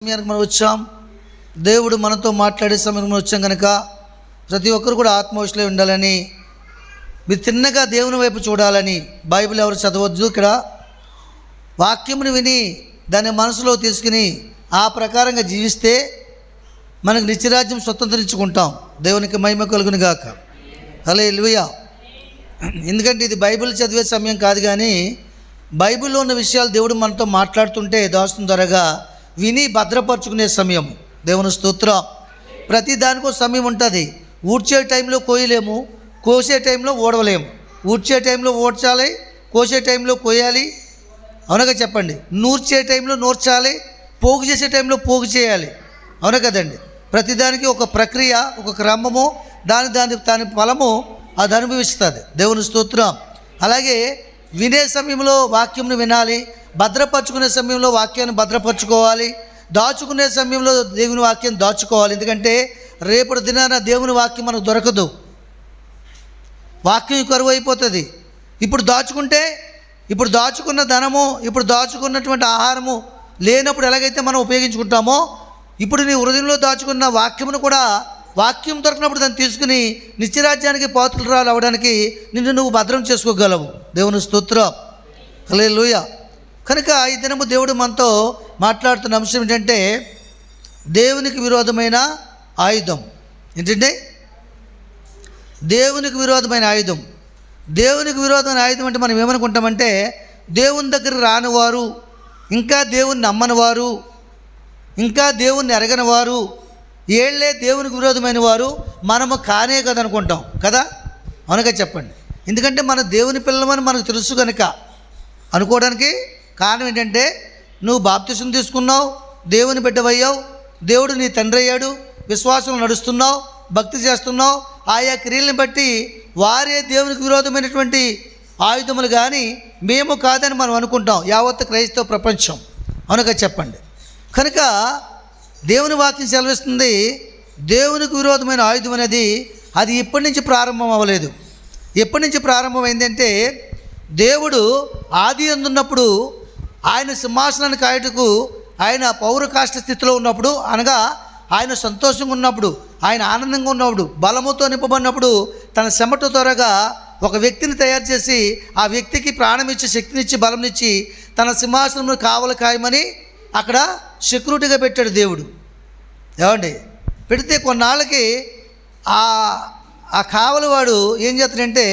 సమయానికి మనం వచ్చాం. దేవుడు మనతో మాట్లాడే సమయానికి మనం వచ్చాం కనుక ప్రతి ఒక్కరు కూడా ఆత్మవిషలో ఉండాలని మీరు తిన్నగా దేవుని వైపు చూడాలని బైబిల్ ఎవరు చదవద్దు ఇక్కడ. వాక్యముని విని దాన్ని మనసులో తీసుకుని ఆ ప్రకారంగా జీవిస్తే మనకు నిత్యరాజ్యం స్వతంత్రించుకుంటాం. దేవునికి మహిమ కలుగును గాక. అలా ఇల్లుయా ఎందుకంటే ఇది బైబిల్ చదివే సమయం కాదు కానీ బైబిల్లో ఉన్న విషయాలు దేవుడు మనతో మాట్లాడుతుంటే దాస్తున్న త్వరగా విని భద్రపరుచుకునే సమయం. దేవుని స్తోత్రం. ప్రతి దానికో సమయం ఉంటుంది. ఊడ్చే టైంలో కోయలేము కోసే టైంలో ఓడవలేము. ఊడ్చే టైంలో ఓడ్చాలి కోసే టైంలో కోయాలి. అవునగా చెప్పండి. నూర్చే టైంలో నూర్చాలి పోగు చేసే టైంలో పోగు చేయాలి. అవునా కదండి? ప్రతిదానికి ఒక ప్రక్రియ ఒక క్రమము దాని దాని దాని ఫలము అది అనుభవిస్తుంది. దేవుని స్తోత్రం. అలాగే వినే సమయంలో వాక్యంను వినాలి భద్రపరచుకునే సమయంలో వాక్యాన్ని భద్రపరచుకోవాలి. దాచుకునే సమయంలో దేవుని వాక్యం దాచుకోవాలి. ఎందుకంటే రేపటి దినాన దేవుని వాక్యం మనకు దొరకదు. వాక్యం కరువు అయిపోతుంది. ఇప్పుడు దాచుకుంటే ఇప్పుడు దాచుకున్న ధనము ఇప్పుడు దాచుకున్నటువంటి ఆహారము లేనప్పుడు ఎలాగైతే మనం ఉపయోగించుకుంటామో ఇప్పుడు నీ హృదయంలో దాచుకున్న వాక్యమును కూడా వాక్యం దొరికినప్పుడు దాన్ని తీసుకుని నిత్యరాజ్యానికి పాత్రలు రావడానికి నిన్ను నువ్వు భద్రం చేసుకోగలవు. దేవుని స్తోత్రం. హలే కనుక ఈ దినము దేవుడు మనతో మాట్లాడుతున్న అంశం ఏంటంటే దేవునికి విరోధమైన ఆయుధం. ఏంటంటే? దేవునికి విరోధమైన ఆయుధం. దేవునికి విరోధమైన ఆయుధం అంటే మనం ఏమనుకుంటామంటే దేవుని దగ్గర రానివారు ఇంకా దేవుణ్ణి నమ్మనివారు ఇంకా దేవుణ్ణి ఎరగనివారు ఏళ్ళే దేవునికి విరోధమైన వారు మనము కానే కదా అనుకుంటాం కదా? అనగా చెప్పండి. ఎందుకంటే మన దేవుని పిల్లమని మనకు తెలుసు కనుక అనుకోవడానికి కారణం ఏంటంటే నువ్వు బాప్తిసం తీసుకున్నావు దేవుని బిడ్డవయ్యావు దేవుడు నీ తండ్రి అయ్యాడు విశ్వాసం నడుస్తున్నావు భక్తి చేస్తున్నావు ఆయా క్రియలను బట్టి వారే దేవునికి విరోధమైనటువంటి ఆయుధములు కానీ మేము కాదని మనం అనుకుంటాం. యావత్ క్రైస్తవ ప్రపంచం. అవునగా చెప్పండి. కనుక దేవుని వాక్యం సెలవిస్తుంది దేవునికి విరోధమైన ఆయుధం అనేది అది ఇప్పటి నుంచి ప్రారంభం అవ్వలేదు. ఎప్పటి నుంచి ప్రారంభమైందంటే దేవుడు ఆది అందున్నప్పుడు ఆయన సింహాసనాన్ని కాయటకు ఆయన పౌరకాష్ట స్థితిలో ఉన్నప్పుడు అనగా ఆయన సంతోషంగా ఉన్నప్పుడు ఆయన ఆనందంగా ఉన్నప్పుడు బలముతో నింపబడినప్పుడు తన చెమట త్వరగా ఒక వ్యక్తిని తయారు చేసి ఆ వ్యక్తికి ప్రాణమిచ్చి శక్తినిచ్చి బలంనిచ్చి తన సింహాసనం కావలి కాయమని అక్కడ సెక్యూరిటీగా పెట్టాడు దేవుడు. ఏమండి? పెడితే కొన్నాళ్ళకి ఆ ఆ కావలవాడు ఏం చేస్తాడంటే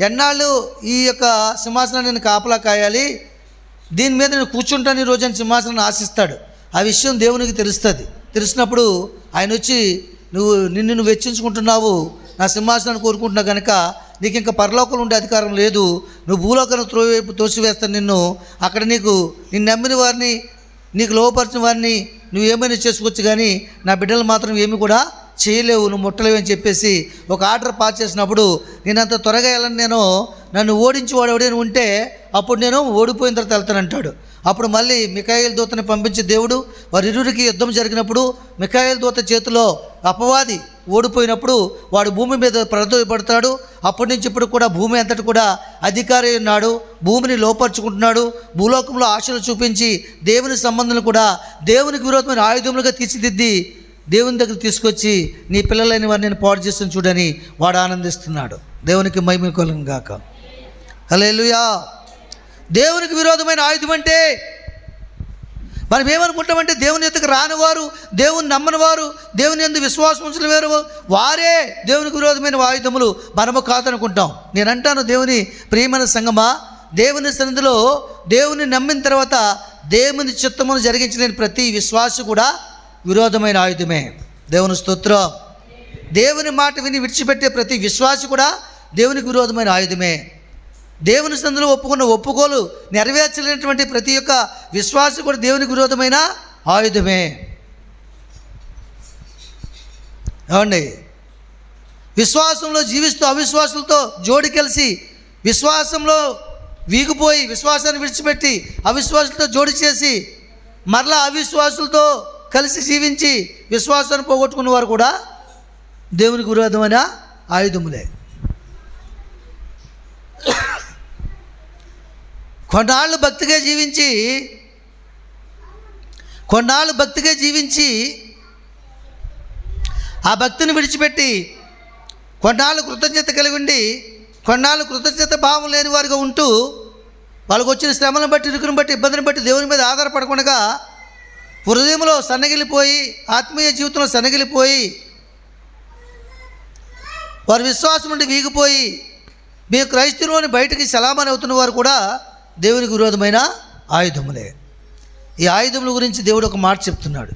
ఎన్నాళ్ళు ఈ యొక్క సింహాసనాన్ని నేను కాపలా కాయాలి దీని మీద నేను కూర్చుంటాను ఈ రోజు అని సింహాసనాన్ని ఆశిస్తాడు. ఆ విషయం దేవునికి తెలుస్తుంది. తెలిసినప్పుడు ఆయన వచ్చి నువ్వు నిన్ను నువ్వు వెచ్చించుకుంటున్నావు నా సింహాసనాన్ని కోరుకుంటున్నావు కనుక నీకు ఇంకా పరలోకంలో ఉండే అధికారం లేదు. నువ్వు భూలోకాన్ని త్రోవైపు తోసివేస్తాను నిన్ను. అక్కడ నీకు నిన్ను నమ్మిన వారిని నీకు లోపరిచిన వారిని నువ్వు ఏమైనా చేసుకోవచ్చు కానీ నా బిడ్డలు మాత్రం ఏమి కూడా చేయలేవు నువ్వు ముట్టలేవు అని చెప్పేసి ఒక ఆర్డర్ పాస్ చేసినప్పుడు నేనంత త్వరగా వెళ్ళను నేను నన్ను ఓడించి వాడు ఎవడైనా ఉంటే అప్పుడు నేను ఓడిపోయిన తర్వాత వెళ్తానంటాడు అప్పుడు మళ్ళీ మికాయిల దూతని పంపించి దేవుడు వారిరువురికి యుద్ధం జరిగినప్పుడు మిఖాయిల్ దూత చేతిలో అపవాది ఓడిపోయినప్పుడు వాడు భూమి మీద ప్రదోయపడతాడు అప్పటి నుంచి ఇప్పుడు కూడా భూమి అంతటి కూడా అధికారి ఉన్నాడు భూమిని లోపరుచుకుంటున్నాడు భూలోకంలో ఆశలు చూపించి దేవుని సంబంధం కూడా దేవునికి విరోధమైన ఆయుధములుగా తీర్చిదిద్ది దేవుని దగ్గర తీసుకొచ్చి నీ పిల్లలైన వారిని నేను పాడు చేస్తాను చూడని వాడు ఆనందిస్తున్నాడు. దేవునికి మహిమ గాక. హల్లెలూయా. దేవునికి విరోధమైన ఆయుధం అంటే మనం ఏమనుకుంటామంటే దేవుని ఎత్తుకు రానివారు దేవుని నమ్మనివారు దేవుని ఎందుకు విశ్వాసం ఉంచిన వేరు వారే దేవునికి విరోధమైన ఆయుధములు మనము కాదనుకుంటాం. నేను అంటాను దేవుని ప్రియమైన సంగమా దేవుని సన్నిధిలో దేవుని నమ్మిన తర్వాత దేవుని చిత్తమును జరిగించలేని ప్రతి విశ్వాసి కూడా విరోధమైన ఆయుధమే. దేవుని స్తోత్రం. దేవుని మాట విని విడిచిపెట్టే ప్రతి విశ్వాసి కూడా దేవునికి విరోధమైన ఆయుధమే. దేవుని సందులో ఒప్పుకున్న ఒప్పుకోలు నెరవేర్చలేనటువంటి ప్రతి ఒక్క విశ్వాసి కూడా దేవునికి విరోధమైన ఆయుధమే. ఏమండి? విశ్వాసంలో జీవిస్తూ అవిశ్వాసులతో జోడి కలిసి విశ్వాసంలో వీగిపోయి విశ్వాసాన్ని విడిచిపెట్టి అవిశ్వాసులతో జోడి చేసి మరలా అవిశ్వాసులతో కలిసి జీవించి విశ్వాసాన్ని పోగొట్టుకున్న వారు కూడా దేవునికి విరోధమైన ఆయుధములే. కొన్నాళ్ళు భక్తిగా జీవించి కొన్నాళ్ళు భక్తిగా జీవించి ఆ భక్తిని విడిచిపెట్టి కొన్నాళ్ళు కృతజ్ఞత కలిగి ఉండి కొన్నాళ్ళు కృతజ్ఞత భావం లేని వారిగా ఉంటూ వాళ్ళకు వచ్చిన శ్రమలను బట్టి ఇరుకును బట్టి ఇబ్బందిని బట్టి దేవుని మీద ఆధారపడకుండా హృదయంలో సన్నగిలిపోయి ఆత్మీయ జీవితంలో సన్నగిలిపోయి వారి విశ్వాసం నుండి వీగిపోయి మీ క్రైస్తవుని బయటికి సలామని అవుతున్న వారు కూడా దేవునికి విరోధమైన ఆయుధములే. ఈ ఆయుధముల గురించి దేవుడు ఒక మాట చెప్తున్నాడు.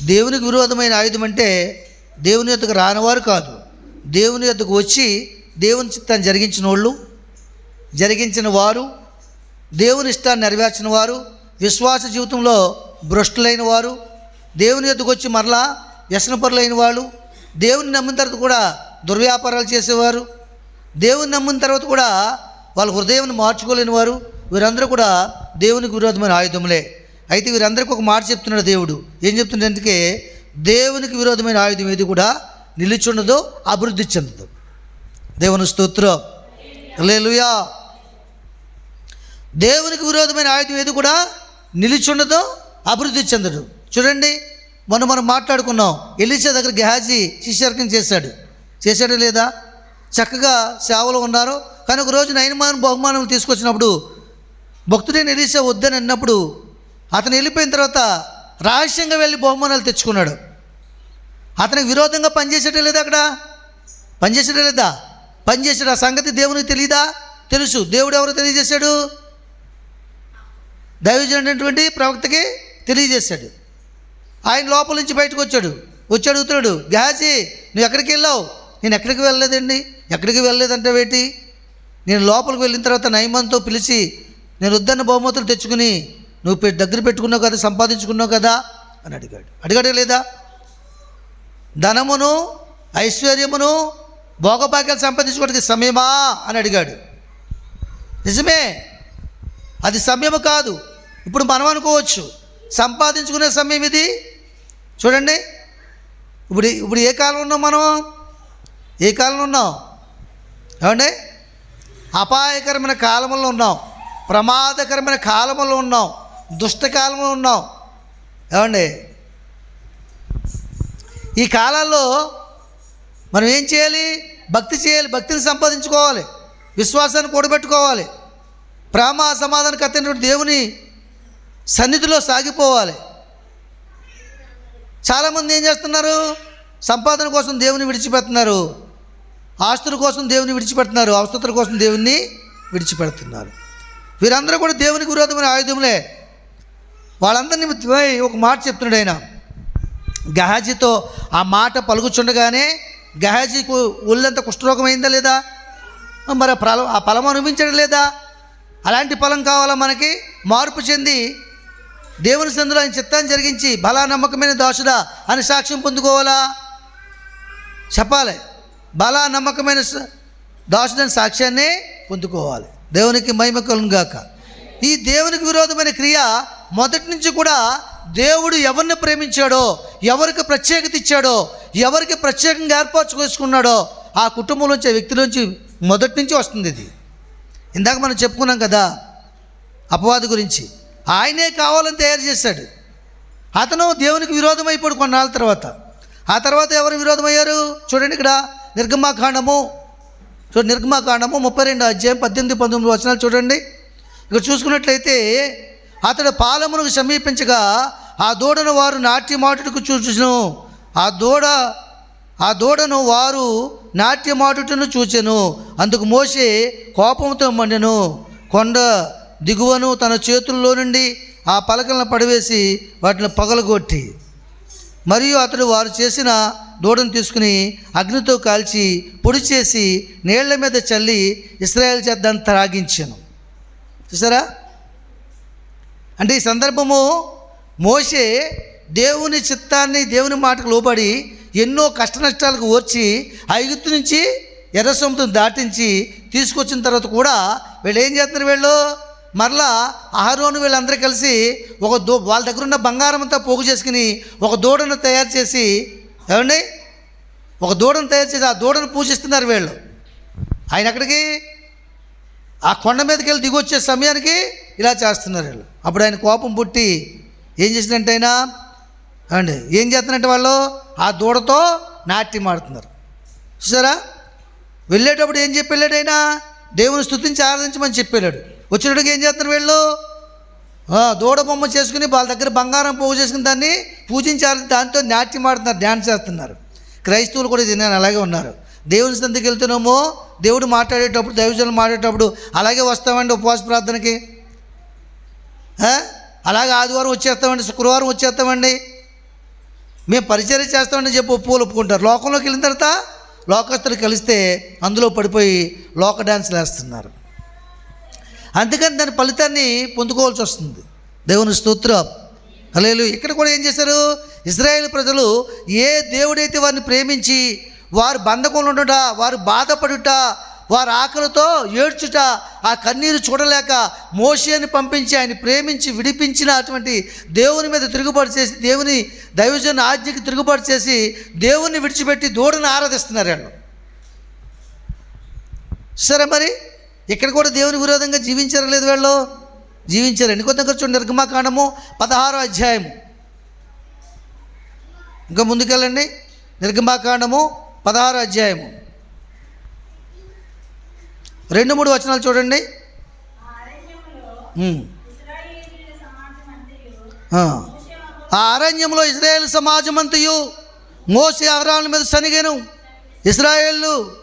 దేవునికి విరోధమైన ఆయుధం అంటే దేవుని యొక్కకు రానివారు కాదు. దేవుని యొక్కకు వచ్చి దేవుని చిత్తాన్ని జరిగించిన వాళ్ళు జరిగించిన వారు దేవుని ఇష్టాన్ని నెరవేర్చిన వారు విశ్వాస జీవితంలో భ్రష్టులైన వారు దేవుని ఎద్దుకు వచ్చి మరలా వ్యసనపరులైన వాళ్ళు దేవుని నమ్మిన తర్వాత కూడా దుర్వ్యాపారాలు చేసేవారు దేవుని నమ్మిన తర్వాత కూడా వాళ్ళ హృదయం మార్చుకోలేని వారు వీరందరూ కూడా దేవునికి విరోధమైన ఆయుధములే. అయితే వీరందరికీ ఒక మాట చెప్తున్నాడు దేవుడు. ఏం చెప్తున్నాడు అందుకే దేవునికి విరోధమైన ఆయుధం ఏది కూడా నిలిచుండదు అభివృద్ధి చెందదు. దేవుని స్తోత్రం. లేలుయా దేవునికి విరోధమైన ఆయుధం ఏది కూడా నిలిచుండదు అభివృద్ధి చెందడు. చూడండి మొన్న మనం మాట్లాడుకున్నాం. ఎలీసా దగ్గర గెహాజీ శిష్యార్కం చేశాడు. చేశాడు లేదా? చక్కగా సేవలో ఉన్నారు. కానీ ఒక రోజు నయనమాన బహుమానం తీసుకొచ్చినప్పుడు భక్తుడైన ఎలీసా వద్దని అన్నప్పుడు అతను వెళ్ళిపోయిన తర్వాత రహస్యంగా వెళ్ళి బహుమానాలు తెచ్చుకున్నాడు. అతనికి విరోధంగా పనిచేసేటే లేదా అక్కడ? పనిచేసేటే లేదా? పనిచేసాడు ఆ సంగతి దేవునికి తెలియదా తెలుసు. దేవుడు ఎవరు తెలియజేశాడు? దైవజనటువంటి ప్రవక్తకి తెలియజేశాడు. ఆయన లోపల నుంచి బయటకు వచ్చాడు. వచ్చి అడుగుతున్నాడు గ్యాజీ నువ్వు ఎక్కడికి వెళ్ళావు? నేను ఎక్కడికి వెళ్ళలేదండి. ఎక్కడికి వెళ్ళలేదంటే వేటి నేను లోపలికి వెళ్ళిన తర్వాత నయమంతో పిలిచి నేను వద్దన్న బహుమతులు తెచ్చుకుని నువ్వు దగ్గర పెట్టుకున్నావు కదా సంపాదించుకున్నావు కదా? అని అడిగాడు. అడిగాడే లేదా? ధనమును ఐశ్వర్యమును భోగభాగ్యాలు సంపాదించుకోవడానికి సమయమా? అని అడిగాడు. నిజమే అది సమయము కాదు. ఇప్పుడు మనం అనుకోవచ్చు సంపాదించుకునే సమయం ఇది. చూడండి ఇప్పుడు ఇప్పుడు ఏ కాలం ఉన్నాం మనం? ఏ కాలంలో ఉన్నాం? ఏమండి? అపాయకరమైన కాలంలో ఉన్నాం ప్రమాదకరమైన కాలంలో ఉన్నాం దుష్టకాలంలో ఉన్నాం. ఏమండి? ఈ కాలాల్లో మనం ఏం చేయాలి? భక్తి చేయాలి భక్తిని సంపాదించుకోవాలి విశ్వాసాన్ని కూడబెట్టుకోవాలి. ప్రేమ సమాధానం కత్తినటువంటి దేవుని సన్నిధిలో సాగిపోవాలి. చాలామంది ఏం చేస్తున్నారు? సంపాదన కోసం దేవుని విడిచిపెడుతున్నారు. ఆస్తుల కోసం దేవుని విడిచిపెడుతున్నారు. అవసరతల కోసం దేవుణ్ణి విడిచిపెడుతున్నారు. వీరందరూ కూడా దేవునికి విరోధమైన ఆయుధములే. వాళ్ళందరినీ ఒక మాట చెప్తున్నాడు ఆయన. గహాజీతో ఆ మాట పలుకుచుండగానే గహాజీకు ఒళ్ళంత కుష్ఠరోగం అయిందా లేదా? మరి ఆ ఫలం ఆ ఫలం అనుభవించడం లేదా? అలాంటి ఫలం కావాలా మనకి? మార్పు చెంది దేవుని సందులో ఆయన చిత్తాన్ని జరిగించి బలా నమ్మకమైన దోషుడా అని సాక్ష్యం పొందుకోవాలా? చెప్పాలి. బలా నమ్మకమైన స- దాసుడని సాక్ష్యాన్ని పొందుకోవాలి. దేవునికి మహిమ గాక. ఈ దేవునికి విరోధమైన క్రియ మొదటి నుంచి కూడా దేవుడు ఎవరిని ప్రేమించాడో ఎవరికి ప్రత్యేకత ఇచ్చాడో ఎవరికి ప్రత్యేకంగా ఏర్పాటు చేసుకున్నాడో ఆ కుటుంబం నుంచి ఆ వ్యక్తి నుంచి మొదటి నుంచి వస్తుంది ఇది. ఇందాక మనం చెప్పుకున్నాం కదా అపవాది గురించి. ఆయనే కావాలని తయారు చేశాడు. అతను దేవునికి విరోధం అయిపోయాడు కొన్నాళ్ళ తర్వాత. ఆ తర్వాత ఎవరు విరోధమయ్యారు? చూడండి ఇక్కడ నిర్గమాకాండము. చూడండి నిర్గమాకాండము ముప్పై రెండు అధ్యాయం పద్దెనిమిది పంతొమ్మిది వచనాలు చూడండి. ఇక్కడ చూసుకున్నట్లయితే అతడు పాలమునకు సమీపించగా ఆ దూడను వారు నాట్యమాటుటకు చూచును. ఆ దూడ ఆ దూడను వారు నాట్యమాటుటను చూచెను. అందుకు మోసే కోపంతో మండెను. కొండ దిగువను తన చేతుల్లో నుండి ఆ పలకలను పడివేసి వాటిని పగలగొట్టి. మరియు అతడు వారు చేసిన దూడను తీసుకుని అగ్నితో కాల్చి పొడి చేసి నీళ్ళ మీద చల్లి ఇస్రాయల్ చేత దాన్ని త్రాగించాను చూసారా? అంటే ఈ సందర్భము మోసే దేవుని చిత్తాన్ని దేవుని మాటకు లోబడి ఎన్నో కష్ట నష్టాలకు ఓర్చి ఐగుప్తు నుంచి ఎర్ర సముద్రం దాటించి తీసుకొచ్చిన తర్వాత కూడా వీళ్ళు ఏం చేస్తున్నారు వీళ్ళు? మరలా అహరోను వీళ్ళందరూ కలిసి ఒక దో వాళ్ళ దగ్గర ఉన్న బంగారం అంతా పోగు చేసుకుని ఒక దూడను తయారు చేసి ఏమండి? ఒక దూడను తయారు చేసి ఆ దూడను పూజిస్తున్నారు వీళ్ళు. ఆయన ఎక్కడికి? ఆ కొండ మీదకి వెళ్ళి దిగొచ్చే సమయానికి ఇలా చేస్తున్నారు వీళ్ళు. అప్పుడు ఆయన కోపం పుట్టి ఏం చేసినట్టు ఆయన అండి ఏం చేస్తున్నట్టు వాళ్ళు ఆ దూడతో నాట్యం ఆడుతున్నారు. చూసారా? వెళ్ళేటప్పుడు ఏం చెప్పి వెళ్ళాడు ఆయన? దేవుని స్థుతించి ఆరాధించమని చెప్పి వెళ్ళాడు వచ్చినట్టుగా ఏం చేస్తున్నారు వీళ్ళు? దూడ బొమ్మ చేసుకుని వాళ్ళ దగ్గర బంగారం పోగు చేసుకుని దాన్ని పూజించారు దాంతో నాట్యం ఆడుతున్నారు డ్యాన్స్ చేస్తున్నారు. క్రైస్తవులు కూడా ఇది నేను అలాగే ఉన్నారు. దేవుని సంతకి వెళ్తున్నామో దేవుడు మాట్లాడేటప్పుడు దైవజనులు మాట్లాడేటప్పుడు అలాగే వస్తామండి ఉపవాస ప్రార్థనకి. అలాగే ఆదివారం వచ్చేస్తామండి శుక్రవారం వచ్చేస్తామండి. మేము పరిచయం చేస్తామని చెప్పి ఒప్పుకోలు ఒప్పుకుంటారు. లోకంలోకి వెళ్ళిన తర్వాత లోకస్తులు కలిస్తే అందులో పడిపోయి లోక డ్యాన్స్లు వేస్తున్నారు. అందుకని దాని ఫలితాన్ని పొందుకోవాల్సి వస్తుంది. దేవుని స్తోత్రం. అలేలు ఇక్కడ కూడా ఏం చేశారు? ఇజ్రాయేల్ ప్రజలు ఏ దేవుడైతే వారిని ప్రేమించి వారు బంధకంలో ఉండుట వారు బాధపడుట వారు ఆకలితో ఏడ్చుట ఆ కన్నీరు చూడలేక మోషియాన్ని పంపించి ఆయన ప్రేమించి విడిపించిన అటువంటి దేవుని మీద తిరుగుబాటు చేసి దేవుని దైవజన ఆజ్ఞకి తిరుగుబాటు చేసి దేవుణ్ణి విడిచిపెట్టి దూడను ఆరాధిస్తున్నారు వాళ్ళు. సరే మరి? ఇక్కడ కూడా దేవుని విరోధంగా జీవించారా లేదు వీళ్ళు? జీవించారు. ఎన్ని కొత్త చూడండి. నిర్గమాకాండము పదహారో అధ్యాయము. ఇంకా ముందుకెళ్ళండి. నిర్గమాకాండము పదహారో అధ్యాయము. రెండు మూడు వచనాలు చూడండి. ఆ. అరణ్యంలో ఇజ్రాయేల్ సమాజమంతయు మోసే అహరాల మీద సనిగెను. ఇస్రాయేళ్ళు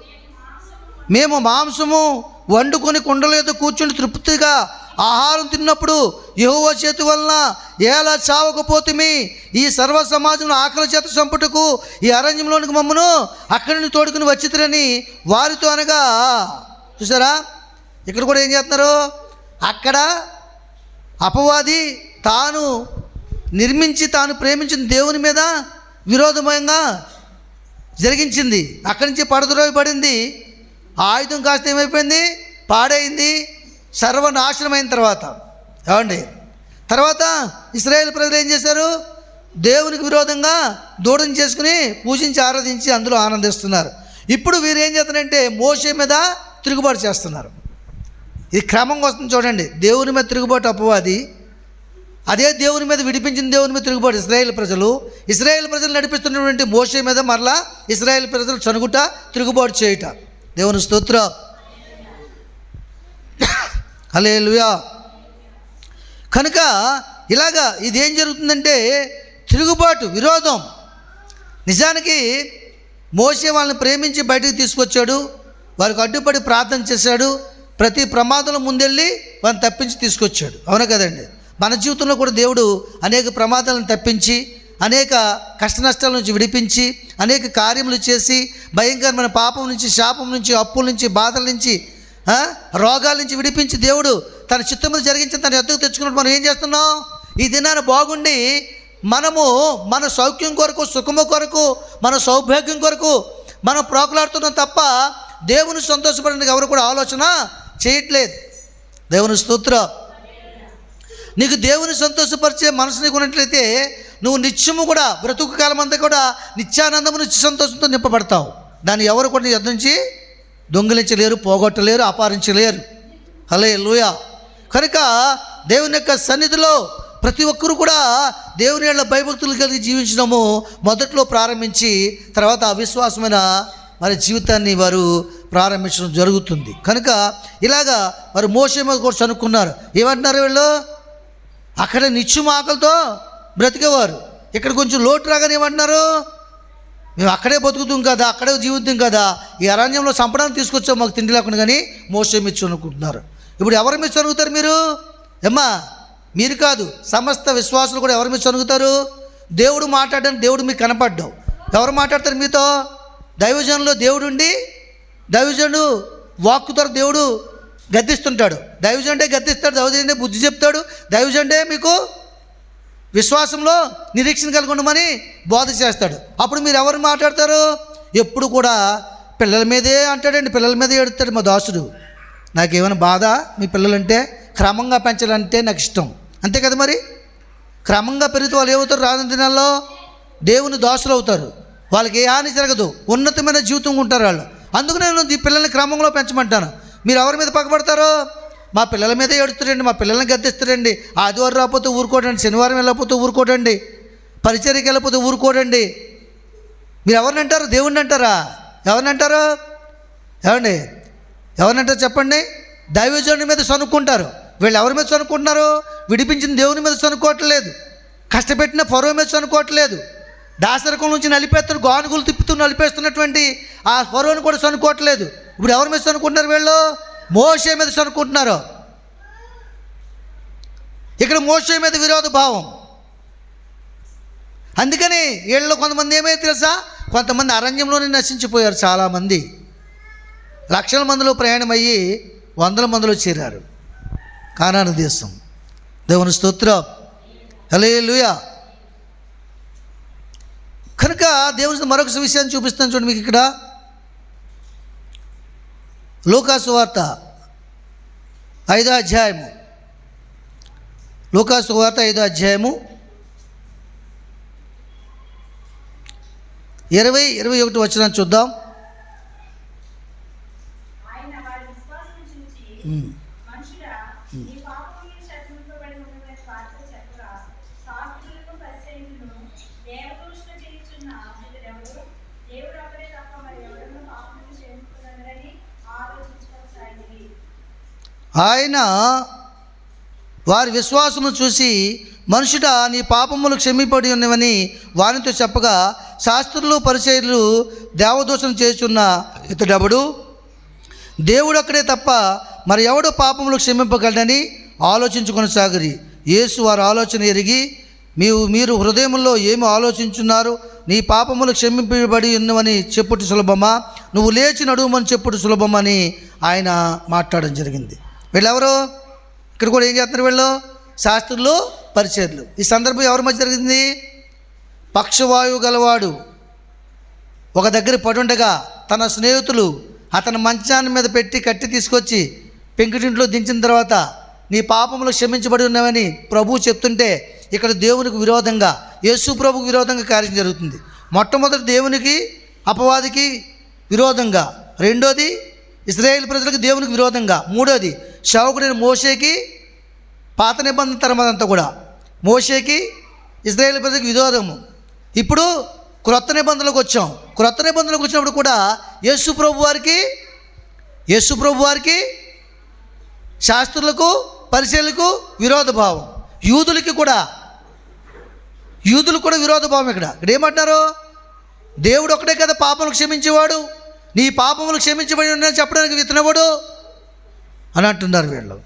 మేము మాంసము వండుకొని మీద కూర్చుని తృప్తిగా ఆహారం తిన్నప్పుడు యహోవ చేతి వలన ఎలా చావకపోతుమి ఈ సర్వ సమాజం ఆకలి చేత చంపుటకు ఈ అరణ్యంలోనికి మమ్మను అక్కడి నుండి తోడుకుని వచ్చితురని వారితో అనగా చూసారా? ఇక్కడ కూడా ఏం చేస్తున్నారు? అక్కడ అపవాది తాను నిర్మించి తాను ప్రేమించిన దేవుని మీద విరోధమయంగా జరిగించింది. అక్కడి నుంచి పడద్రోవి పడింది ఆయుధం కాస్త ఏమైపోయింది? పాడైంది. సర్వనాశనమైన తర్వాత. ఏమండి? తర్వాత ఇస్రాయేల్ ప్రజలు ఏం చేశారు? దేవునికి విరోధంగా దూడని చేసుకుని పూజించి ఆరాధించి అందులో ఆనందిస్తున్నారు. ఇప్పుడు వీరు ఏం చేస్తారంటే మోసే మీద తిరుగుబాటు చేస్తున్నారు. ఇది క్రమంగా వస్తుంది చూడండి. దేవుని మీద తిరుగుబాటు అపవాది అదే దేవుని మీద విడిపించిన దేవుని మీద తిరుగుబాటు ఇస్రాయేల్ ప్రజలు. ఇస్రాయేల్ ప్రజలు నడిపిస్తున్నటువంటి మోసే మీద మరలా ఇస్రాయేల్ ప్రజలు చనుగుట తిరుగుబాటు చేయుట. దేవుని స్తోత్ర. హల్లెలూయా. కనుక ఇలాగా ఇది ఏం జరుగుతుందంటే తిరుగుబాటు విరోధం. నిజానికి మోసే వాళ్ళని ప్రేమించి బయటికి తీసుకొచ్చాడు. వారికి అడ్డుపడి ప్రార్థన చేశాడు. ప్రతి ప్రమాదంలో ముందెళ్ళి వారిని తప్పించి తీసుకొచ్చాడు. అవునా కదండి? మన జీవితంలో కూడా దేవుడు అనేక ప్రమాదాలను తప్పించి అనేక కష్ట నష్టాల నుంచి విడిపించి అనేక కార్యములు చేసి భయంకరమైన పాపం నుంచి శాపం నుంచి అప్పుల నుంచి బాధల నుంచి రోగాల నుంచి విడిపించి దేవుడు తన చిత్తములు జరిగించి తన ఎద్దుకు తెచ్చుకున్నట్టు మనం ఏం చేస్తున్నాం? ఈ దినాన బాగుండి మనము మన సౌఖ్యం కొరకు సుఖము కొరకు మన సౌభాగ్యం కొరకు మనం ప్రోకలాడుతున్నాం తప్ప దేవుని సంతోషపడడానికి ఎవరు కూడా ఆలోచన చేయట్లేదు. దేవుని స్తోత్రం. నీకు దేవుని సంతోషపరిచే మనసు నీకు ఉన్నట్లయితే నువ్వు నిత్యము కూడా బ్రతుకు కాలం అంతా కూడా నిత్యానందము నిత్య సంతోషంతో నింపబడతావు. దాన్ని ఎవరు కూడా నీ నుంచి దొంగిలించలేరు పోగొట్టలేరు అపారించలేరు హలే లూయ కనుక దేవుని యొక్క సన్నిధిలో ప్రతి ఒక్కరు కూడా దేవుని యొక్క భయభక్తులు కలిగి జీవించడము మొదట్లో ప్రారంభించి తర్వాత అవిశ్వాసమైన వారి జీవితాన్ని వారు ప్రారంభించడం జరుగుతుంది. కనుక ఇలాగా వారు మోసే మీద కూడా చనుక్కున్నారు. ఏమంటున్నారు వీళ్ళు? అక్కడ నిత్యం ఆకలితో బ్రతికేవారు. ఇక్కడ కొంచెం లోటు రాగానే ఏమంటున్నారు? మేము అక్కడే బతుకుతాం కదా అక్కడే జీవితం కదా ఈ అరణ్యంలో చంపడానికి తీసుకొచ్చాం మాకు తిండి లేకుండా కానీ మోసం మెచ్చు అనుకుంటున్నారు. ఇప్పుడు ఎవరి మీద చనుగుతారు మీరు? ఏమ్మా మీరు కాదు సమస్త విశ్వాసులు కూడా ఎవరి మీద చనుగుతారు? దేవుడు మాట్లాడడం దేవుడు మీకు కనపడ్డావు. ఎవరు మాట్లాడతారు మీతో? దైవజనులో దేవుడు ఉండి దైవజనుడు వాక్కు ద్వారా దేవుడు గద్దిస్తుంటాడు. దైవజండే గద్దిస్తాడు దైవజండే బుద్ధి చెప్తాడు దైవజండే మీకు విశ్వాసంలో నిరీక్షణ కలిగి ఉండమని బోధ చేస్తాడు. అప్పుడు మీరు ఎవరు మాట్లాడతారు? ఎప్పుడు కూడా పిల్లల మీదే అంటాడండి పిల్లల మీదే ఎడుతాడు మా దాసుడు. నాకేమైనా బాధ? మీ పిల్లలంటే క్రమంగా పెంచాలంటే నాకు ఇష్టం. అంతే కదా మరి? క్రమంగా పెరిగితే వాళ్ళు ఏమవుతారు? రానున్న దినాల్లో దేవుని దాసులు అవుతారు. వాళ్ళకి ఏ హాని జరగదు. ఉన్నతమైన జీవితం ఉంటారు వాళ్ళు. అందుకు నేను ఈ పిల్లల్ని క్రమంలో పెంచమంటాను. మీరు ఎవరి మీద పక్కబడతారో మా పిల్లల మీద ఏడుస్తారండి మా పిల్లల్ని గద్దిస్తారండి. ఆదివారం రాకపోతే ఊరుకోడండి శనివారం వెళ్ళకపోతే ఊరుకోడండి పరిచర్యకి వెళ్ళకపోతే ఊరుకోడండి మీరు ఎవరిని అంటారు? దేవుణ్ణి అంటారా? ఎవరిని అంటారు? ఏమండి? ఎవరిని అంటారు చెప్పండి? దైవజనుడి మీద సనుక్కుంటారు వీళ్ళు ఎవరి మీద సనుక్కుంటున్నారు విడిపించిన దేవుని మీద సనుక్కోవట్లేదు కష్టపెట్టిన పొరవ మీద సనుక్కోవట్లేదు దాసరకం నుంచి నలిపేస్తున్న గానుగులు తిప్పుతూ నలిపేస్తున్నటువంటి ఆ పొరవను కూడా సనుక్కోవట్లేదు ఇప్పుడు ఎవరి మీద సనుక్కుంటున్నారు వీళ్ళు? మోసే మీద సనుక్కుంటున్నారు ఇక్కడ మోసే మీద విరోధ భావం. అందుకని వీళ్ళు కొంతమంది ఏమైతే తెలుసా? కొంతమంది అరణ్యంలోనే నశించిపోయారు చాలామంది. లక్షల మందిలో ప్రయాణమయ్యి వందల మందిలో చేరారు. కానాను దేశం. దేవుని స్తోత్రం. హలే కనుక దేవుని మరొక విషయాన్ని చూపిస్తాను చూడండి మీకు ఇక్కడ. లోకాసు వార్త ఐదో అధ్యాయము లోకాసు వార్త ఐదో అధ్యాయము ఇరవై ఇరవై ఒకటి వచ్చిన చూద్దాం ఆయన వారి విశ్వాసం చూచి ఉమ్. మనుషుడా నీ పాపములు శత్రువుపబడి ఉన్నదని వార్త చెప్పగా శాస్త్రులను పరిచయులను దేవదూషణ చేయుచున్న వీరుడెవడు దేవుడు ఒకడే తప్ప మరి ఎవరన్నా పాపములు క్షమించుకున్నారని ఆలోచించుకోసాగింది ఆయన వారి విశ్వాసము చూసి మనుషుట నీ పాపములు క్షమిపడి ఉన్నవని వారితో చెప్పగా శాస్త్రులు పరిచయులు దేవదూషణ చేస్తున్న ఇతడెవడు? దేవుడు అక్కడే తప్ప మరి ఎవడు పాపములు క్షమింపగలడని ఆలోచించుకొని సాగరి. యేసు వారి ఆలోచన ఎరిగి మీరు మీరు హృదయంలో ఏమి ఆలోచించున్నారు? నీ పాపములు క్షమింపబడి ఉన్నవని చెప్పుటి సులభమా? నువ్వు లేచి నడుమని చెప్పుటి సులభమని ఆయన మాట్లాడడం జరిగింది. వీళ్ళెవరు? ఇక్కడ కూడా ఏం చేస్తున్నారు వీళ్ళు? శాస్త్రులు పరిచర్లు. ఈ సందర్భం ఎవరి మధ్య జరిగింది? పక్షవాయువు గలవాడు. ఒక దగ్గర పడుండగా తన స్నేహితులు అతని మంచాన్ని మీద పెట్టి కట్టి తీసుకొచ్చి పెంకుటింట్లో దించిన తర్వాత నీ పాపములు క్షమించబడి ఉన్నావని ప్రభువు చెప్తుంటే ఇక్కడ దేవునికి విరోధంగా యేసు ప్రభుకు విరోధంగా కార్యం జరుగుతుంది. మొట్టమొదటి దేవునికి అపవాదికి విరోధంగా. రెండోది ఇస్రాయేల్ ప్రజలకు దేవునికి విరోధంగా. మూడోది శావకుడైన మోషేకి పాత నిబంధన తరమదంతా కూడా. మోషేకి ఇజ్రాయేల్ ప్రజలకు విరోధము. ఇప్పుడు క్రొత్త నిబంధనలకు వచ్చాం. క్రొత్త నిబంధనలకు వచ్చినప్పుడు కూడా యేసు ప్రభు వారికి యేసు ప్రభు వారికి శాస్త్రులకు పరిశీలకు విరోధభావం. యూదులకి కూడా. యూదులకు కూడా విరోధభావం ఇక్కడ. ఇక్కడ ఏమంటారు దేవుడు ఒకటే కదా పాపములు క్షమించేవాడు. నీ పాపములు క్షమించబడి ఉన్నాయని చెప్పడానికి విత్తనవాడు. అని అంటున్నారు వీళ్ళు.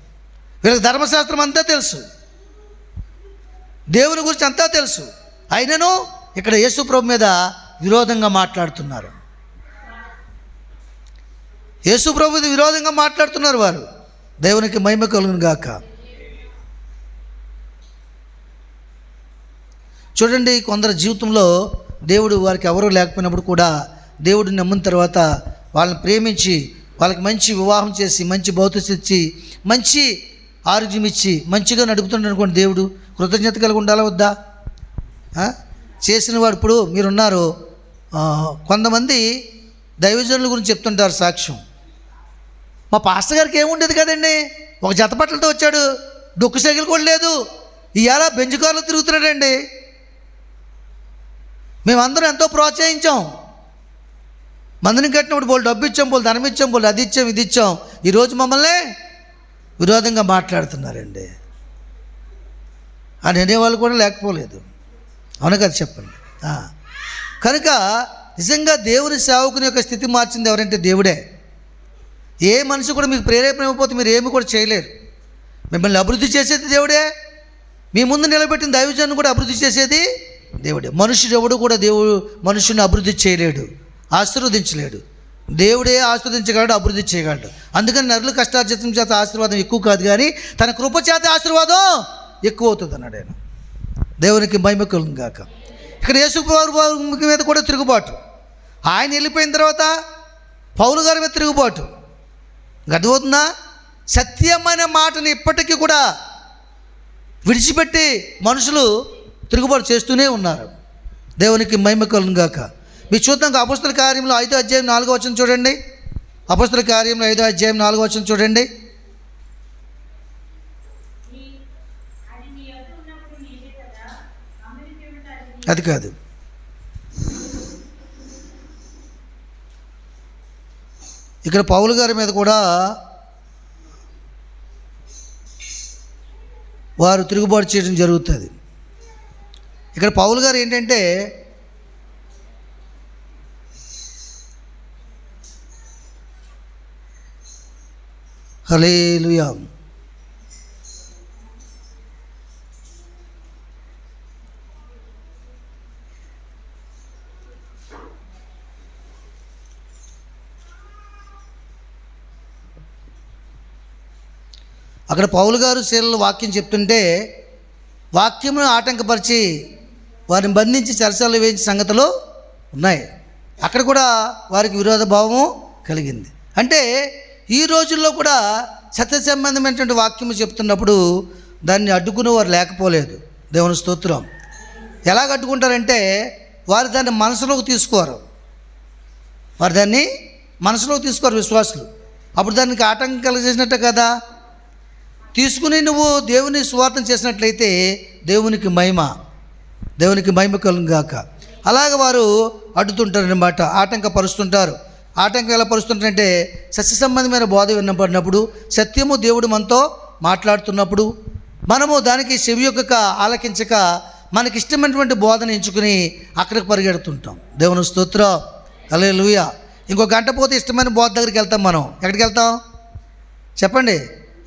వీళ్ళకి ధర్మశాస్త్రం అంతా తెలుసు. దేవుని గురించి అంతా తెలుసు. అయినను ఇక్కడ యేసు ప్రభు మీద విరోధంగా మాట్లాడుతున్నారు. యేసు ప్రభు విరోధంగా మాట్లాడుతున్నారు వారు. దేవునికి మహిమ కలుగును గాక. చూడండి కొందరు జీవితంలో దేవుడు వారికి ఎవరూ లేకపోయినప్పుడు కూడా దేవుడిని నమ్మిన తర్వాత వాళ్ళని ప్రేమించి వాళ్ళకి మంచి వివాహం చేసి మంచి భౌతిక ఇచ్చి మంచి ఆరోగ్యం ఇచ్చి మంచిగా నడుపుతున్నాడు అనుకోండి దేవుడు. కృతజ్ఞత కలిగి ఉండాలా వద్దా? చేసిన వాడు ఇప్పుడు మీరున్నారు. కొంతమంది దైవజనుల గురించి చెప్తుంటారు సాక్ష్యం. మా పాస్టర్ గారికి ఏముండేది కదండి? ఒక జత బట్టలతో వచ్చాడు. డొక్కు సైకిల్ కూడా లేదు. ఇవాళ బెంచ్ కారులో తిరుగుతున్నాడండి. మేమందరం ఎంతో ప్రోత్సహించాం. మందిని కట్టినప్పుడు బోల్ డబ్బు ఇచ్చాం బోల్ ధనం ఇచ్చాం బోల్ అది ఇచ్చాం ఇది ఇచ్చాం ఈరోజు మమ్మల్ని విరోధంగా మాట్లాడుతున్నారండి. అని అనేవాళ్ళు కూడా లేకపోలేదు. అవును కదా చెప్పండి. కనుక నిజంగా దేవుని సేవకుని యొక్క స్థితి మార్చింది ఎవరంటే దేవుడే. ఏ మనిషి కూడా మీకు ప్రేరేపణ ఇవ్వకపోతే మీరు ఏమి కూడా చేయలేరు. మిమ్మల్ని అభివృద్ధి చేసేది దేవుడే. మీ ముందు నిలబెట్టిన దైవజనం కూడా అభివృద్ధి చేసేది దేవుడే. మనుషుడు ఎవడు కూడా దేవుడు మనుషుని అభివృద్ధి చేయలేడు. ఆశీర్వదించలేడు. దేవుడే ఆశీర్వదించగలడు అభివృద్ధి చేయగలడు. అందుకని నరులు కష్టార్జితం చేత ఆశీర్వాదం ఎక్కువ కాదు కానీ తన కృప చేత ఆశీర్వాదం ఎక్కువ అవుతుంది అన్నాడు ఆయన. దేవునికి మహిమ కాక గాక. ఇక్కడ యేసు మీద కూడా తిరుగుబాటు. ఆయన వెళ్ళిపోయిన తర్వాత పౌలు గారి మీద తిరుగుబాటు. గర్వవుతుందా సత్యమైన మాటని ఇప్పటికీ కూడా విడిచిపెట్టి మనుషులు తిరుగుబాటు చేస్తూనే ఉన్నారు. దేవునికి మహిమ గాక. మీరు చూద్దాం అపుస్తుల కార్యంలో ఐదో అధ్యాయం నాలుగో వచ్చిన చూడండి. అపుస్తుల కార్యంలో ఐదో అధ్యాయం నాలుగో వచ్చిన చూడండి. అది కాదు. ఇక్కడ పౌలు గారి మీద కూడా వారు తిరుగుబాటు చేయడం జరుగుతుంది. ఇక్కడ పౌలు గారు ఏంటంటే హలేలుయా అక్కడ పౌలు గారు శీలలో వాక్యం చెప్తుంటే వాక్యమును ఆటంకపరిచి వారిని బంధించి చర్చలు వేయించిన సంగతులు ఉన్నాయి. అక్కడ కూడా వారికి విరోధ భావము కలిగింది. అంటే ఈ రోజుల్లో కూడా సత్య సంబంధమైనటువంటి వాక్యము చెప్తున్నప్పుడు దాన్ని అడ్డుకునే వారు లేకపోలేదు. దేవుని స్తోత్రం. ఎలా కట్టుకుంటారంటే వారు దాన్ని మనసులోకి తీసుకోరు. వారు దాన్ని మనసులోకి తీసుకోరు విశ్వాసులు. అప్పుడు దానికి ఆటంకం కలిగజేసినట్టే కదా. తీసుకుని నువ్వు దేవుని స్వార్థం చేసినట్లయితే దేవునికి మహిమ దేవునికి మహిమ కలుగాక అలాగ వారు అడ్డుతుంటారు అనమాట ఆటంకపరుస్తుంటారు. ఆటంకం ఎలా పరుస్తుంటే సత్య సంబంధమైన బోధ వినపడినప్పుడు సత్యము దేవుడు మనతో మాట్లాడుతున్నప్పుడు మనము దానికి చెవి యొక్క ఆలకించక మనకిష్టమైనటువంటి బోధన ఎంచుకుని అక్కడికి పరిగెడుతుంటాం. దేవుని స్తోత్రం. అలే ఇంకో గంట పోతే ఇష్టమైన బోధ దగ్గరికి వెళ్తాం మనం. ఎక్కడికి వెళ్తాం? చెప్పండి.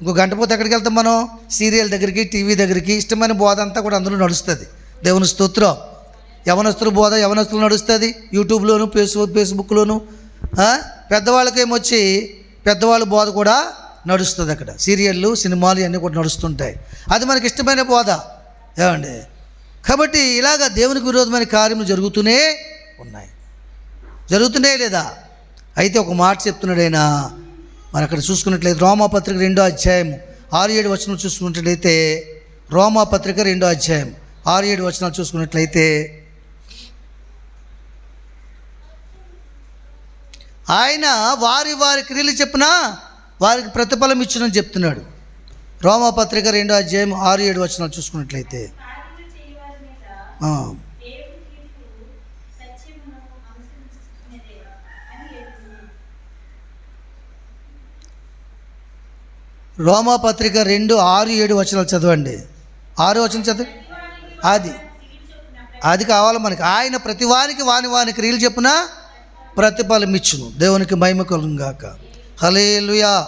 ఇంకో గంట పోతే ఎక్కడికి వెళ్తాం మనం? సీరియల్ దగ్గరికి టీవీ దగ్గరికి ఇష్టమైన బోధ అంతా కూడా అందులో నడుస్తుంది. దేవుని స్తోత్రం. యవనస్తుల బోధ యవనస్తులు నడుస్తుంది. యూట్యూబ్లోను ఫేస్బుక్ ఫేస్బుక్లోను ఆ? పెద్దవాళ్ళకి ఏమొచ్చి పెద్దవాళ్ళ బోధ కూడా నడుస్తుంది అక్కడ. సీరియళ్ళు సినిమాలు ఇవన్నీ కూడా నడుస్తుంటాయి. అది మనకి ఇష్టమైన బోధ. ఏమండి? కాబట్టి ఇలాగ దేవునికి విరోధమైన కార్యములు జరుగుతూనే ఉన్నాయి. జరుగుతున్నాయి లేదా? అయితే ఒక మాట చెప్తున్నాడైనా మరి అక్కడ చూసుకున్నట్లయితే రోమాపత్రిక రెండో అధ్యాయం ఆరు ఏడు వచనం చూసుకున్నట్లయితే రోమాపత్రిక రెండో అధ్యాయం ఆరు ఏడు వచనాలు చూసుకున్నట్లయితే ఆయన వారి వారి క్రియలు చెప్పిన వారికి ప్రతిఫలం ఇచ్చునని చెప్తున్నాడు. రోమపత్రిక రెండో అధ్యాయం ఆరు ఏడు వచనాలు చూసుకున్నట్లయితే. కార్యములు రోమాపత్రిక రెండు ఆరు ఏడు వచనాలు చదవండి. ఆరు వచనం చదువు అది. అది కావాలి మనకి. ఆయన ప్రతివానికి వాని వాని క్రియలు చెప్పున ప్రతిఫలం ఇచ్చును దేవునికి మహిమకలంగాక హలేలుయా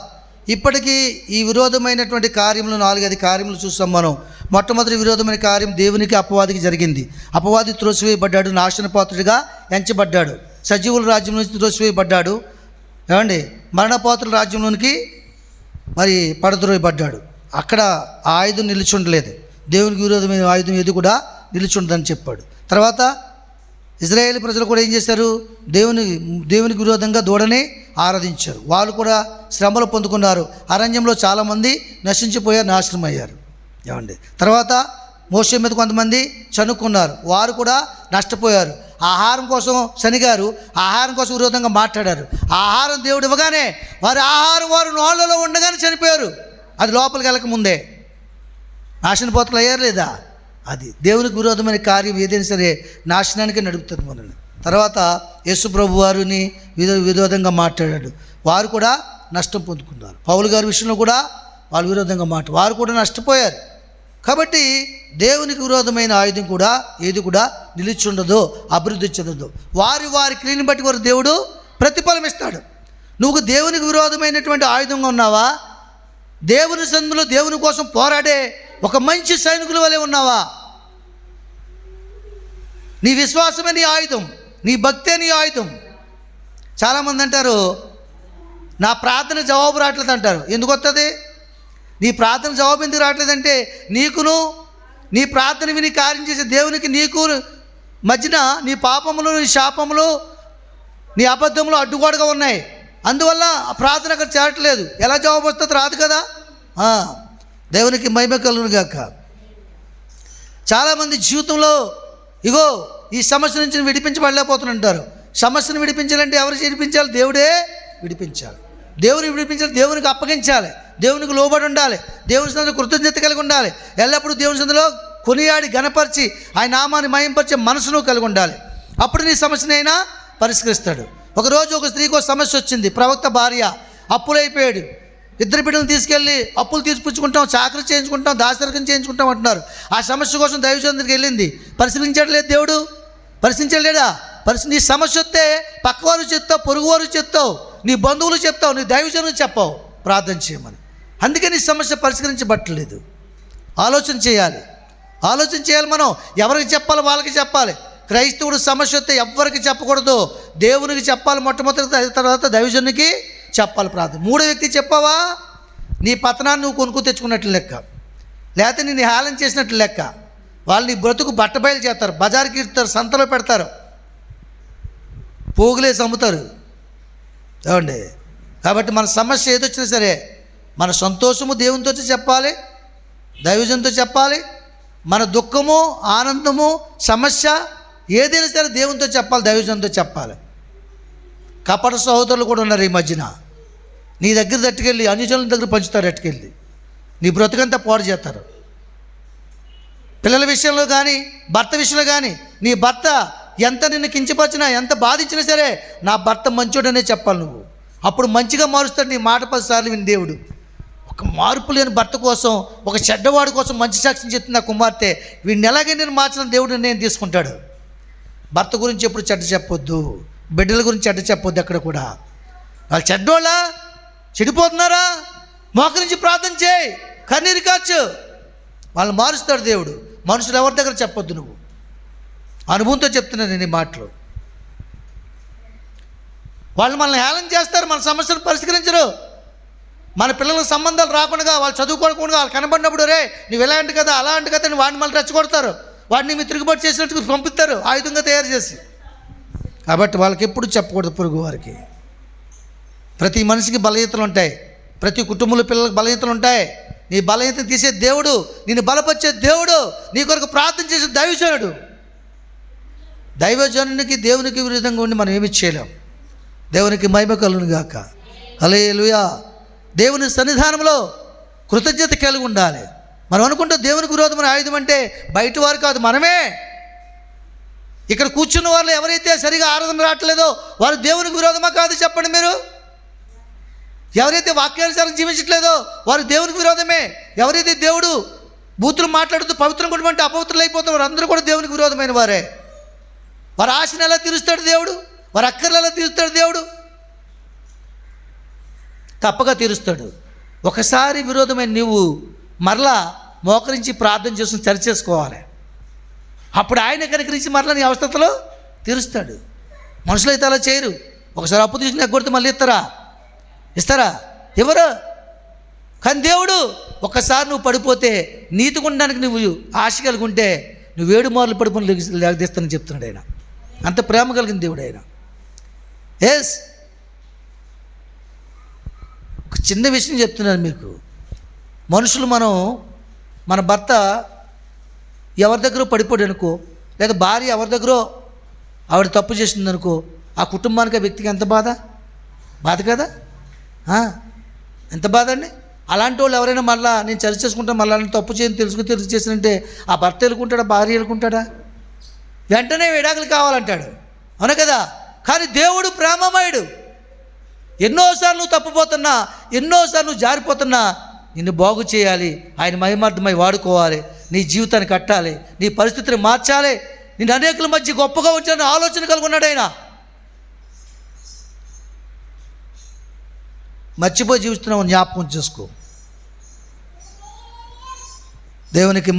ఇప్పటికీ ఈ విరోధమైనటువంటి కార్యములు నాలుగైదు కార్యములు చూస్తాం మనం. మొట్టమొదటి విరోధమైన కార్యం దేవునికి అపవాదికి జరిగింది. అపవాది త్రోసివేయబడ్డాడు నాశనపాత్రుడిగా ఎంచబడ్డాడు. సజీవుల రాజ్యం నుంచి త్రోసివేయబడ్డాడు. ఏమండి? మరణపాత్రుల రాజ్యంలోనికి మరి పడద్రోయబడ్డాడు. అక్కడ ఆయుధం నిలిచి ఉండలేదు. దేవునికి విరోధమైన ఆయుధం ఏది కూడా నిలిచి ఉండదని చెప్పాడు. తర్వాత ఇజ్రాయేల్ ప్రజలు కూడా ఏం చేశారు? దేవుని దేవునికి విరోధంగా దూడని ఆరాధించారు. వాళ్ళు కూడా శ్రమలు పొందుకున్నారు. అరణ్యంలో చాలామంది నశించిపోయారు నాశనం అయ్యారు ఏమండి? తర్వాత మోసం మీద కొంతమంది చనుక్కున్నారు. వారు కూడా నష్టపోయారు. ఆహారం కోసం శనిగారు ఆహారం కోసం విరోధంగా మాట్లాడారు. ఆహారం దేవుడు ఇవ్వగానే వారి ఆహారం వారు నోళ్ళలో ఉండగానే చనిపోయారు. అది లోపలికి వెళ్ళక ముందే నాశనపోతలు అయ్యారు లేదా? అది దేవునికి విరోధమైన కార్యం ఏదైనా సరే నాశనానికి నడుపుతుంది మనల్ని. తర్వాత యేసు ప్రభు వారిని విధ విరోధంగా మాట్లాడాడు. వారు కూడా నష్టం పొందుకున్నారు. పౌలు గారి విషయంలో కూడా వాళ్ళు విరోధంగా మాట వారు కూడా నష్టపోయారు. కాబట్టి దేవునికి విరోధమైన ఆయుధం కూడా ఏది కూడా నిలిచుండదు అభివృద్ధి చెందదు. వారి వారి క్రియని బట్టి వారు దేవుడు ప్రతిఫలం ఇస్తాడు. నువ్వు దేవునికి విరోధమైనటువంటి ఆయుధంగా ఉన్నావా? దేవుని సందులో దేవుని కోసం పోరాడే ఒక మంచి సైనికుల వలె ఉన్నావా? నీ విశ్వాసమే నీ ఆయుధం నీ భక్తే నీ ఆయుధం. చాలామంది అంటారు నా ప్రార్థన జవాబు రావట్లేదు అంటారు. ఎందుకు వస్తుంది నీ ప్రార్థన జవాబు ఎందుకు రావట్లేదంటే నీకును నీ ప్రార్థన విని కార్యం చేసే దేవునికి నీకు మధ్యన నీ పాపములు నీ శాపములు నీ అబద్ధములు అడ్డుగోడగా ఉన్నాయి. అందువల్ల ఆ ప్రార్థన అక్కడ చేరట్లేదు. ఎలా జవాబు వస్తుంది రాదు కదా? దేవునికి మహిమ కలుగునుగాక చాలామంది జీవితంలో ఇగో ఈ సమస్య నుంచి విడిపించబడలేకపోతుంటారు సమస్యను విడిపించాలంటే ఎవరు విడిపించాలి? దేవుడే విడిపించాలి. దేవుని విడిపించాలి దేవునికి అప్పగించాలి. దేవునికి లోబడి ఉండాలి. దేవుని సందులో కృతజ్ఞత కలిగి ఉండాలి. ఎల్లప్పుడూ దేవుని సందులో కొనియాడి గణపరిచి ఆయన నామాన్ని మయంపరిచే మనసును కలిగి ఉండాలి. అప్పుడు నీ సమస్యనైనా పరిష్కరిస్తాడు. ఒకరోజు ఒక స్త్రీకి ఒక సమస్య వచ్చింది. ప్రవక్త భార్య అప్పులైపోయాడు. ఇద్దరు బిడ్డలను తీసుకెళ్ళి అప్పులు తీసుపుచ్చుకుంటాం చాకరీ చేయించుకుంటాం దాసరికం చేయించుకుంటాం అంటున్నారు. ఆ సమస్య కోసం దైవచంద్రికి వెళ్ళింది. పరిశీలించాడు లేదు దేవుడు. పరిశీలించలేడా? పరిశీ నీ సమస్య వస్తే పక్కవారు చెప్తావు పొరుగువారు చెప్తావు నీ బంధువులు చెప్తావు నీ దైవజనులు చెప్పావు. ప్రార్థన చేయమని. అందుకే నీ సమస్య పరిష్కరించబట్టలేదు. ఆలోచన చేయాలి. ఆలోచన చేయాలి మనం. ఎవరికి చెప్పాలి వాళ్ళకి చెప్పాలి. క్రైస్తవుడు సమస్య వస్తే ఎవరికి చెప్పకూడదు. దేవునికి చెప్పాలి మొట్టమొదటి తర్వాత దైవజనునికి చెప్పాలి ప్రార్థన. మూడో వ్యక్తి చెప్పావా? నీ పతనాన్ని నువ్వు కొనుక్కు తెచ్చుకున్నట్లు లెక్క. లేకపోతే నేను హేళన చేసినట్లు లెక్క. వాళ్ళు నీ బ్రతుకు బట్టబయలు చేస్తారు బజార్కి ఇస్తారు సంతలో పెడతారు. పోగులేసి అమ్ముతారు ఏమండి? కాబట్టి మన సమస్య ఏదొచ్చినా సరే మన సంతోషము దేవునితో చెప్పాలి దైవజంతో చెప్పాలి. మన దుఃఖము ఆనందము సమస్య ఏదైనా సరే దేవునితో చెప్పాలి దైవజంతో చెప్పాలి. కపట సహోదరులు కూడా ఉన్నారు ఈ మధ్యన. నీ దగ్గర తట్టుకెళ్ళి అన్యజనుల దగ్గర పంచుతారు ఎట్టుకెళ్ళి నీ బ్రతుకంతా పాడు చేస్తారు. పిల్లల విషయంలో కానీ భర్త విషయంలో కానీ నీ భర్త ఎంత నిన్ను కించపరిచినా ఎంత బాధించినా సరే నా భర్త మంచోడనే చెప్పాలి నువ్వు. అప్పుడు మంచిగా మారుస్తాడు నీ మాట పదిసార్లు విని దేవుడు. ఒక మార్పు లేని భర్త కోసం ఒక చెడ్డవాడి కోసం మంచి సాక్ష్యం చెప్తుంది కుమార్తె వీడిని ఎలాగే నేను మార్చిన దేవుడు నేను తీసుకుంటాడు. భర్త గురించి ఎప్పుడు చెడ్డ చెప్పొద్దు. బిడ్డల గురించి చెడ్డ చెప్పొద్దు అక్కడ కూడా. వాళ్ళు చెడ్డోళ్ళా? చెడిపోతున్నారా? మోకరించి ప్రార్థన చేయి. కన్నీరు కాచు. వాళ్ళు మారుస్తాడు దేవుడు. మనుషులు ఎవరి దగ్గర చెప్పొద్దు నువ్వు? అనుభవంతో చెప్తున్నా నేను ఈ మాటలు. వాళ్ళు మనల్ని హేళన చేస్తారు మన సమస్యను పరిష్కరించరు. మన పిల్లలకు సంబంధాలు రాకుండా వాళ్ళు చదువుకోకుండా వాళ్ళు కనబడినప్పుడు రే నువ్వు ఇలాంటి కదా అలాంటి కదా అని వాడిని మళ్ళీ రెచ్చగొడతారు. వాడిని మీ తిరుగుబాటు చేసినట్టు పంపిస్తారు ఆయుధంగా తయారు చేసి. కాబట్టి వాళ్ళకి ఎప్పుడు చెప్పకూడదు పొరుగు వారికి. ప్రతి మనిషికి బలహీతలు ఉంటాయి. ప్రతి కుటుంబంలో పిల్లలకు బలహీతలు ఉంటాయి. నీ బలహీత తీసే దేవుడు నిన్ను బలపరిచే దేవుడు నీ కొరకు ప్రార్థన చేసే దైవజనుడు. దైవజనునికి దేవునికి విరుద్ధంగా ఉండి మనం ఏమి చేయలేం. దేవునికి మహిమ కలుగును గాక. లుయా దేవుని సన్నిధానంలో కృతజ్ఞత కలిగి ఉండాలి. మనం అనుకుంటే దేవునికి విరోధమైన ఆయుధం అంటే బయట వారు కాదు మనమే. ఇక్కడ కూర్చున్న వాళ్ళు ఎవరైతే సరిగా ఆరాధన రావట్లేదో వారు దేవునికి విరోధమా కాదు చెప్పండి మీరు? ఎవరైతే వాక్యానుసారం జీవించట్లేదో వారు దేవునికి విరోధమే. ఎవరైతే దేవుడు బూతులు మాట్లాడుతూ పవిత్రం కూడా అపవిత్రులు అయిపోతాం వారందరూ అందరూ కూడా దేవునికి విరోధమైన వారే. వారి ఆశను ఎలా తీరుస్తాడు దేవుడు? వారి అక్కర్లు ఎలా తీరుస్తాడు దేవుడు? తప్పగా తీరుస్తాడు. ఒకసారి విరోధమైన నువ్వు మరలా మోకరించి ప్రార్థన చేసుకుని సరి చేసుకోవాలి. అప్పుడు ఆయన కనికరించి మరలా నీ అవస్థతలో? తీరుస్తాడు. మనుషులు అయితే అలా చేయరు. ఒకసారి అప్పు తీసుకుని ఎగ్గొడితే మళ్ళీ ఇస్తారా? ఇస్తారా? ఎవరు కానీ దేవుడు ఒక్కసారి నువ్వు పడిపోతే నీతి ఉండడానికి నువ్వు ఆశ కలిగి ఉంటే నువ్వు ఏడు మార్లు పడిపోయి లేగదీస్తానని చెప్తున్నాడు ఆయన. అంత ప్రేమ కలిగిన దేవుడు ఆయన. ఎస్ ఒక చిన్న విషయం చెప్తున్నాను మీకు. మనుషులు మనం మన భర్త ఎవరి దగ్గర పడిపోయాడు అనుకో లేదా భార్య ఎవరి దగ్గర ఆవిడ తప్పు చేసింది అనుకో ఆ కుటుంబానికి ఆ వ్యక్తికి ఎంత బాధ? బాధ కదా? ఎంత బాధ అండి? అలాంటి వాళ్ళు ఎవరైనా మళ్ళా నేను చర్చ చేసుకుంటా మళ్ళీ తప్పు చేయని తెలుసుకుని తెలుసు చేసినంటే ఆ భర్త ఎలుకుంటాడా భార్య ఎలుకుంటాడా వెంటనే విడాకులు కావాలంటాడు. అవునా కదా? కానీ దేవుడు ప్రేమమయుడు. ఎన్నోసార్లు నువ్వు తప్పిపోతున్నా ఎన్నోసార్లు నువ్వు జారిపోతున్నా నిన్ను బాగు చేయాలి ఆయన మహిమార్థమై వాడుకోవాలి. నీ జీవితాన్ని కట్టాలి నీ పరిస్థితిని మార్చాలి. నేను అనేకుల మధ్య గొప్పగా ఉంచాలని ఆలోచన కలిగి ఉన్నాడు ఆయన. మర్చిపోయి జీవిస్తున్నావు జ్ఞాపకం చేసుకో. దేవునికి